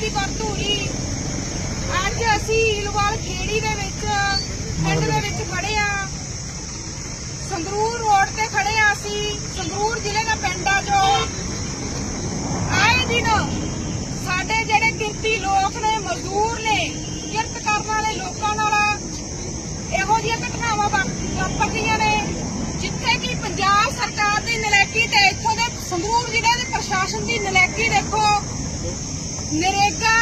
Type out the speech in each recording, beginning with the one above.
ਜੋਤੀ ਕੌਰ ਧੂਰੀ ਅੱਜ ਅਸੀਂ ਇਲਵਾਲ ਖੇੜੀ ਦੇ ਵਿੱਚ, ਪਿੰਡ ਦੇ ਵਿੱਚ ਖੜੇ ਆ। ਸੰਗਰੂਰ ਰੋਡ ਤੇ ਖੜੇ ਆ ਅਸੀਂ। ਸੰਗਰੂਰ ਜ਼ਿਲ੍ਹੇ ਦਾ ਪਿੰਡ ਆ ਜੋ। ਆਏ ਦਿਨ ਸਾਡੇ ਜਿਹੜੇ ਕਿਰਤੀ ਲੋਕ ਨੇ, ਮਜ਼ਦੂਰ ਨੇ, ਕਿਰਤ ਕਰਨ ਵਾਲੇ ਲੋਕਾਂ ਨਾਲ ਇਹੋ ਜਿਹੀਆਂ ਘਟਨਾਵਾਂ ਵਾਪਰਦੀਆਂ ਨੇ, ਜਿੱਥੇ ਕਿ ਪੰਜਾਬ ਸਰਕਾਰ ਦੀ ਨਲੈਕੀ ਤੇ ਇੱਥੋਂ ਦੇ ਸੰਗਰੂਰ ਜ਼ਿਲ੍ਹੇ ਦੇ ਪ੍ਰਸ਼ਾਸਨ ਦੀ ਨਲੈਕੀ ਦੇਖੋ। ਨਰੇਗਾ,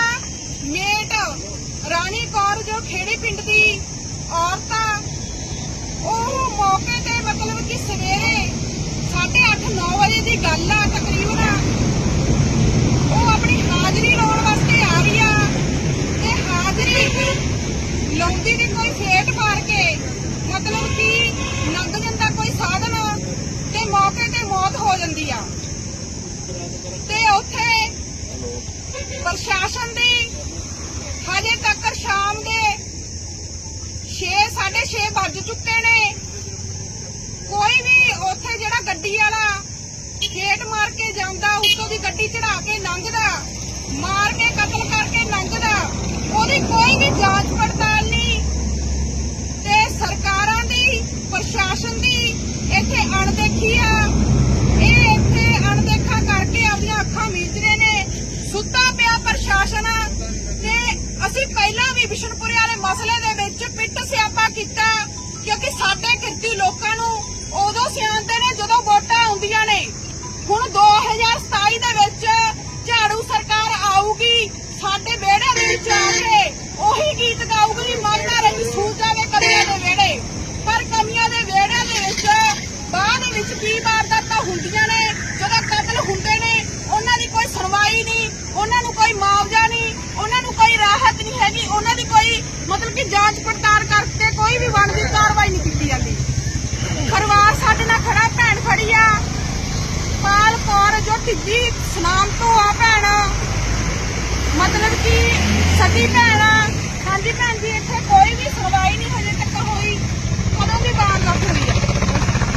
ਮੇਟ, ਰਾਣੀ ਕੌਰ ਜੋ ਖੇੜੀ ਪਿੰਡ ਦੀ ਔਰਤ ਆ ਉਹ ਮੌਕੇ ਤੇ ਮਤਲਬ ਕਿ ਸਵੇਰੇ 8:30 9 ਵਜੇ ਦੀ ਗੱਲ ਆ ਤਕਰੀਬਨ ਉਹ ਆਪਣੀ ਹਾਜ਼ਰੀ ਲਾਉਣ ਵਾਸਤੇ ਆ ਰਹੀ ਆ ਤੇ ਹਾਜ਼ਰੀ ਲਾਉਂਦੀ ਦੀ ਕੋਈ ਫੇਟ ਮਾਰ ਕੇ ਮਤਲਬ ਕਿ ਲੰਘ ਜਾਂਦਾ ਕੋਈ ਸਾਧਨ ਤੇ ਮੌਕੇ ਤੇ ਮੌਤ ਹੋ ਜਾਂਦੀ ਆ ਤੇ ਉੱਥੇ ਪ੍ਰਸ਼ਾਸਨ ਦੀ ਹਜੇ ਤੱਕ ਸ਼ਾਮ ਦੇ 6 6:30 ਵੱਜ ਚੁੱਕੇ ਨੇ। ਕੋਈ ਵੀ ਉੱਥੇ ਜਿਹੜਾ ਗੱਡੀ ਵਾਲਾ ਖੇਟ ਮਾਰ ਕੇ ਜਾਂਦਾ, ਉੱਤੋਂ ਦੀ ਗੱਡੀ ਚੜਾ ਕੇ ਲੰਘਦਾ, ਮਾਰ ਕੇ ਕਤਲ ਕਰਕੇ ਲੰਘਦਾ, ਉਹਦੀ ਕੋਈ ਵੀ ਜਾਂਚ ਪੜਤਾਲ ਨਹੀਂ। ਤੇ ਸਰਕਾਰਾਂ ਦੀ, ਪ੍ਰਸ਼ਾਸਨ ਦੀ ਇੱਥੇ ਅਣਦੇਖੀ ਆ ਇਹ ਇੱਥੇ ਅਣਦੇਖਾ ਕਰਕੇ ਆਪਣੀਆਂ ਅੱਖਾਂ ਮੀਚਦੇ ਨੇ ਸੁੱਤਾ ਪਿਆ ਪ੍ਰਸ਼ਾਸਨ ਤੇ ਅਸੀਂ ਪਹਿਲਾਂ ਵੀ ਬਿਸ਼ਨਪੁਰੇ ਵਾਲੇ ਮਸਲੇ ਦੇ ਵਿੱਚ ਪਿੱਟ ਸਿਆਪਾ ਕੀਤਾ, ਕਿਉਂਕਿ ਸਾਡੇ ਕਿਰਤੀ ਲੋਕਾਂ ਨੂੰ ਉਦੋਂ ਸਿਆਣਦੇ ਨੇ ਜਦੋਂ ਵੋਟਾਂ ਆਉਂਦੀਆਂ ਨੇ। ਹੁਣ 2027 ਦੇ ਵਿੱਚ ਝਾੜੂ ਸਰਕਾਰ ਆਊਗੀ, ਸਾਡੇ ਵਿਹੜੇ ਦੇ ਵਿੱਚ ਆ ਕੇ ਉਹੀ ਗੀਤ ਗਾਊਗੀ ਵੀ ਰਹੀ ਸੂਝਾ ਕਮੀਆਂ ਦੇ ਵਿਹੜੇ। ਪਰ ਕਮੀਆਂ ਦੇ ਵਿਹੜਿਆਂ ਦੇ ਵਿੱਚ ਬਾਅਦ ਵਿੱਚ ਕੀ ਵਾਰਦਾਤਾਂ ਹੁੰਦੀਆਂ ਨੇ ਜਦੋਂ ਕਤਲ ਹੁੰਦੇ ਨੇ ਉਹਨਾਂ ਦੀ ਕੋਈ ਸੁਣਵਾਈ ਨਹੀਂ ਉਹਨਾਂ ਨੂੰ ਕੋਈ ਮੁਆਵਜ਼ਾ ਨਹੀਂ ਉਹਨਾਂ ਨੂੰ ਕੋਈ ਰਾਹਤ ਨਹੀਂ ਹੈਗੀ ਉਹਨਾਂ ਦੀ ਕੋਈ ਮਤਲਬ ਕਿ ਜਾਂਚ ਪੜਤਾਲ ਕਰਕੇ ਕੋਈ ਵੀ ਬਣਦੀ ਕਾਰਵਾਈ ਨਹੀਂ ਕੀਤੀ ਜਾਂਦੀ। ਪਰਿਵਾਰ ਸਾਡੇ ਨਾਲ ਖੜਾ, ਭੈਣ ਖੜੀ ਆ। ਪਾਲ ਕੌਰ ਜੋ ਟਿੱਜੀ ਸਨਾਮ ਤੋਂ ਆ ਭੈਣ। ਮਤਲਬ ਕਿ ਸਗੀ ਭੈਣ ਆ। ਹਾਂਜੀ ਭੈਣ ਜੀ, ਇੱਥੇ ਕੋਈ ਵੀ ਸੁਣਵਾਈ ਨਹੀਂ ਹਜੇ ਤੱਕ ਹੋਈ। ਕਦੋਂ ਦੀ ਵਾਰਦਾਤ ਹੋਈ ਆ?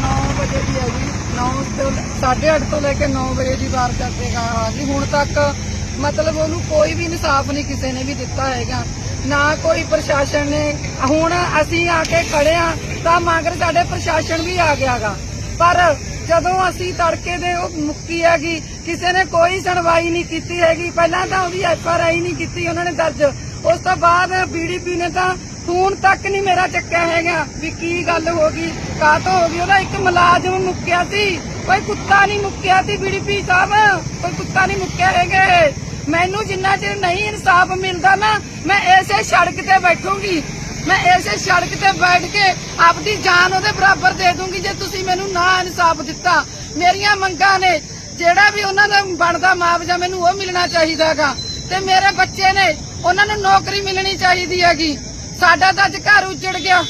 9 ਵਜੇ ਦੀ ਹੈ ਜੀ। 9 ਤੋਂ 8:30 ਤੋਂ ਲੈ ਕੇ 9 ਵਜੇ ਦੀ ਵਾਰ ਕਰਦੇ ਆ ਜੀ। ਹੁਣ ਤੱਕ ਮਤਲਬ ਉਹਨੂੰ ਕੋਈ ਵੀ ਇਨਸਾਫ ਨਹੀਂ ਕਿਸੇ ਨੇ ਵੀ ਦਿੱਤਾ ਹੈਗਾ। ਨਾ ਕੋਈ ਪ੍ਰਸ਼ਾਸਨ ਨੇ। ਹੁਣ ਅਸੀਂ ਆ ਕੇ ਖੜੇ ਆ, ਤਾਂ ਮਗਰ ਸਾਡੇ ਪ੍ਰਸ਼ਾਸਨ ਵੀ ਆ ਗਿਆਗਾ। ਪਰ ਜਦੋਂ ਅਸੀਂ ਤੜਕੇ ਦੇ ਉਹ ਮੁੱਕੀ ਹੈਗੀ, ਕਿਸੇ ਨੇ ਕੋਈ ਸੁਣਵਾਈ ਨਹੀਂ ਕੀਤੀ ਹੈਗੀ। ਪਹਿਲਾਂ ਤਾਂ ਉਹਦੀ ਐਫ ਆਰ ਆਈ ਨਹੀਂ ਕੀਤੀ, ਉਹਨਾਂ ਨੇ ਦਰਜ। ਉਸ ਤੋਂ ਬਾਅਦ ਬੀਡੀਪੀ ਨੇ ਤਾਂ ਫੋਨ ਤੱਕ ਨਹੀਂ ਮੇਰਾ ਚੱਕਿਆ ਹੈਗਾ ਵੀ ਕੀ ਗੱਲ ਹੋ ਗਈ ਕਾਹਤੋਂ ਹੋ ਗਈ। ਉਹਦਾ ਇੱਕ ਮੁਲਾਜ਼ਮ ਮੁੱਕਿਆ ਸੀ, ਕੋਈ ਕੁੱਤਾ ਨਹੀਂ ਮੁੱਕਿਆ ਸੀ ਬੀਡੀਪੀ ਸਾਹਿਬ। ਕੋਈ ਕੁੱਤਾ ਨਹੀਂ ਮੁੱਕਿਆ ਹੈਗੇ। ਮੈਨੂੰ ਜਿੰਨਾ ਚਿਰ ਨਹੀਂ ਇਨਸਾਫ ਮਿਲਦਾ ਨਾ, ਮੈਂ ਐਸੇ ਸੜਕ ਤੇ ਬੈਠੂਗੀ। ਮੈਂ ਐਸੇ ਸੜਕ ਤੇ ਬੈਠ ਕੇ ਆਪਦੀ ਜਾਨ ਉਹਦੇ ਬਰਾਬਰ ਦੇ ਦੂੰਗੀ ਜੇ ਤੁਸੀਂ ਮੈਨੂੰ ਨਾ ਇਨਸਾਫ ਦਿੱਤਾ। ਮੇਰੀਆਂ ਮੰਗਾਂ ਨੇ, ਜਿਹੜਾ ਵੀ ਉਹਨਾਂ ਦਾ ਬਣਦਾ ਮੁਆਵਜ਼ਾ ਮੈਨੂੰ ਉਹ ਮਿਲਣਾ ਚਾਹੀਦਾਗਾ ਤੇ ਮੇਰੇ ਬੱਚੇ ਨੇ, ਉਹਨਾਂ ਨੂੰ ਨੌਕਰੀ ਮਿਲਣੀ ਚਾਹੀਦੀ ਹੈਗੀ। ਸਾਡਾ ਤਾਂ ਅੱਜ ਘਰ ਉੱਜੜ ਗਿਆ।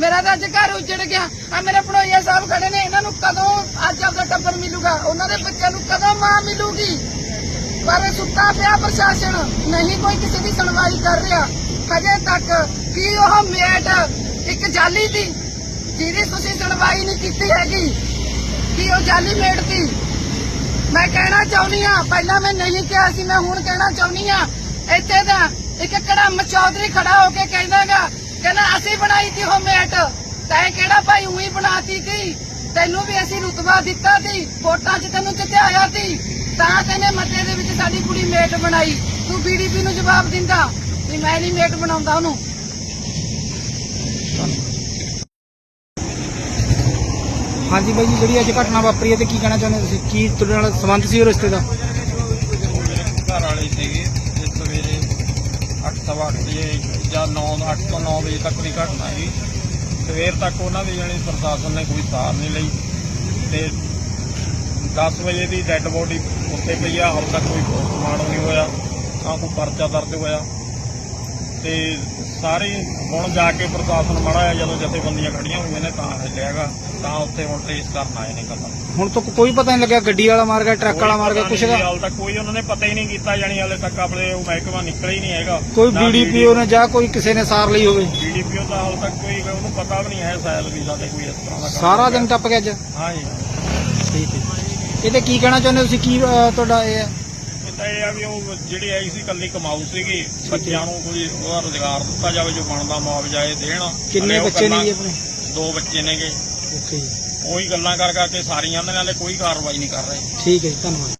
ਮੇਰਾ ਤਾਂ ਅੱਜ ਘਰ ਉੱਜੜ ਗਿਆ। ਆ ਮੇਰੇ ਪੜੋਈਆ ਸਾਹਿਬ ਖੜੇ ਨੇ, ਇਹਨਾਂ ਨੂੰ ਕਦੋਂ ਅੱਜ ਆਪਦਾ ਟੱਬਰ ਮਿਲੂਗਾ? ਉਹਨਾਂ ਦੇ ਬੱਚਿਆਂ ਨੂੰ ਕਦੋਂ ਮਾਂ ਮਿਲੂਗੀ? ਪਰ ਸੁੱਤਾ ਪਿਆ ਪ੍ਰਸ਼ਾਸਨ। ਨਹੀਂ ਕੋਈ ਕਿਸੇ ਦੀ ਸੁਣਵਾਈ ਕਰ ਰਿਹਾ। ਹਜੇ ਤੱਕ ਕੀ ਉਹ ਮੇਟ ਇੱਕ ਜਾਲੀ ਦੀ, ਜਿਹਦੀ ਤੁਸੀਂ ਸੁਣਵਾਈ ਨਹੀਂ ਕੀਤੀ ਹੈਗੀ? ਕੀ ਉਹ ਜਾਲੀ ਮੇਟ ਦੀ? ਮੈਂ ਕਹਿਣਾ ਚਾਹੁੰਦੀ ਆ ਪਹਿਲਾਂ ਮੈਂ ਨਹੀਂ ਕਿਹਾ ਸੀ, ਮੈਂ ਹੁਣ ਕਹਿਣਾ ਚਾਹੁੰਦੀ ਆ ਇੱਥੇ ਦਾ ਇੱਕ ਕੜਮ ਚੌਧਰੀ ਖੜਾ ਹੋ ਕੇ ਕਹਿੰਦਾਗਾ, ਕਹਿੰਦਾ ਅਸੀਂ ਬਣਾਈ ਸੀ ਉਹ ਮੇਟ। ਤੈਂ ਕਿਹੜਾ ਭਾਈ ਉਹੀ ਬਣਾ ਤੈਨੂੰ ਵੀ ਅਸੀਂ ਰੁਤਬਾ ਦਿੱਤਾ ਸੀ ਵੋਟਾਂ 'ਚ ਤੈਨੂੰ ਜਿੱਤਿਆਇਆ ਸੀ। ਤਾਂ ਤੈਨੇ ਮੱਤੇ ਦੇ ਵਿੱਚ ਸਾਡੀ ਕੁੜੀ ਮੇਟ ਬਣਾਈ। ਤੂੰ ਬੀਡੀਪੀ ਨੂੰ ਜਵਾਬ ਦਿੰਦਾ ਵੀ ਮੈਂ ਨਹੀਂ ਮੇਟ ਬਣਾਉਂਦਾ ਉਹਨੂੰ। ਹਾਂਜੀ ਬਾਈ ਜੀ ਜਿਹੜੀ ਅੱਜ ਘਟਨਾ ਵਾਪਰੀ ਹੈ ਤੇ ਕੀ ਕਹਿਣਾ ਚਾਹੁੰਦੇ ਹੋ ਤੁਸੀਂ? ਕੀ ਤੁਹਾਡੇ ਨਾਲ ਸੰਬੰਧ ਸੀ ਉਹ ਰਿਸ਼ਤੇ ਦਾ? ਘਰ ਵਾਲੇ ਸੀਗੇ ਤੇ ਸਵੇਰੇ 8:30 ਵਜੇ ਜਾਂ 9 8 ਤੋਂ 9 ਵਜੇ ਤੱਕ ਦੀ ਘਟਨਾ ਹੈਗੀ ਸਵੇਰ ਤੱਕ ਉਹਨਾਂ ਦੀ ਜਾਣੀ ਪ੍ਰਸ਼ਾਸਨ ਨੇ ਕੋਈ ਸਾਰ ਨਹੀਂ ਲਈ ਤੇ 10 ਵਜੇ ਦੀ ਡੈੱਡ ਬੋਡੀ ਉੱਥੇ ਪਈ ਆ, ਹਾਲ ਤੱਕ ਕੋਈ ਪੋਸਟਮਾਰਟਮ ਨਹੀਂ ਹੋਇਆ, ਨਾ ਕੋਈ ਪਰਚਾ ਦਰਜ ਹੋਇਆ। ਤੇ ਸਾਰੇ ਹੁਣ ਜਾ ਕੇ ਪ੍ਰਸ਼ਾਸਨ ਮਾੜਾ ਆ ਜਦੋਂ ਜਥੇਬੰਦੀਆਂ ਖੜੀਆਂ ਹੋਈਆਂ ਨੇ ਤਾਂ ਹਿੱਲਿਆਗਾ ਤਾਂ ਉੱਥੇ ਹੁਣ ਟ੍ਰੇਸ ਕਰਨ ਆਏ ਨੇ ਕਤਲ। ਹੁਣ ਤੱਕ ਕੋਈ ਪਤਾ ਨਹੀਂ ਲੱਗਿਆ ਗੱਡੀ ਵਾਲਾ ਮਾਰ ਗਿਆ ਟਰੱਕ ਵਾਲਾ ਮਾਰ ਗਿਆ ਕੁਛ ਦਾ ਹਾਲ ਤੱਕ ਕੋਈ ਉਹਨਾਂ ਨੇ ਪਤਾ ਹੀ ਨਹੀਂ ਕੀਤਾ ਜਾਨੀ ਹਾਲੇ ਤੱਕ ਆਪਣੇ ਉਹ ਮਹਿਕਮਾ ਨਿਕਲਿਆ ਹੀ ਨਹੀਂ ਹੈਗਾ। ਕੋਈ ਬੀਡੀਪੀਓ ਨੇ ਜਾਂ ਕੋਈ ਕਿਸੇ ਨੇ ਸਾਰ ਲਈ ਹੋਵੇ? ਬੀਡੀਪੀਓ ਦਾ ਹਾਲ ਤੱਕ ਕੋਈ ਉਹਨੂੰ ਪਤਾ ਵੀ ਨਹੀਂ ਹੈ ਸਾਇਲ ਵੀਜ਼ਾ ਤੇ ਕੋਈ ਇਸ ਤਰ੍ਹਾਂ ਦਾ ਸਾਰਾ। ਦਿਨ ਟੱਪ ਗਿਆ ਅੱਜ? ਹਾਂ ਜੀ ਠੀਕ ਹੈ ਇਹਦੇ ਕੀ ਕਹਿਣਾ ਚਾਹੁੰਦੇ ਤੁਸੀਂ? ਕੀ ਤੁਹਾਡਾ ਇਹ ਹੈ? ਤਾਂ ਇਹ ਆ ਵੀ ਉਹ ਜਿਹੜੀ ਆਈ ਸੀ ਕੱਲੀ ਕਮਾਊ ਸੀਗੀ ਬੱਚਿਆਂ ਨੂੰ ਕੋਈ ਉਹਦਾ ਰੁਜ਼ਗਾਰ ਦਿੱਤਾ ਜਾਵੇ ਜੋ ਬਣਦਾ ਮੁਆਵਜ਼ਾ ਇਹ ਦੇਣ। ਕਿੰਨੇ ਹਲੇ ਉਹ ਬੱਚੇ ਨੇ ਗੱਲਾਂ- ਜੀ ਆਪਣੇ? ਦੋ ਬੱਚੇ ਨੇਗੇ। ਓਕੇ ਜੀ। ਉਹੀ ਗੱਲਾਂ ਕਰ ਕਰਕੇ ਸਾਰੀਆਂ ਇਹਨਾਂ ਨੇ ਕੋਈ ਕਾਰਵਾਈ ਨਹੀਂ ਕਰ ਰਹੇ। ਠੀਕ ਹੈ ਜੀ ਧੰਨਵਾਦ।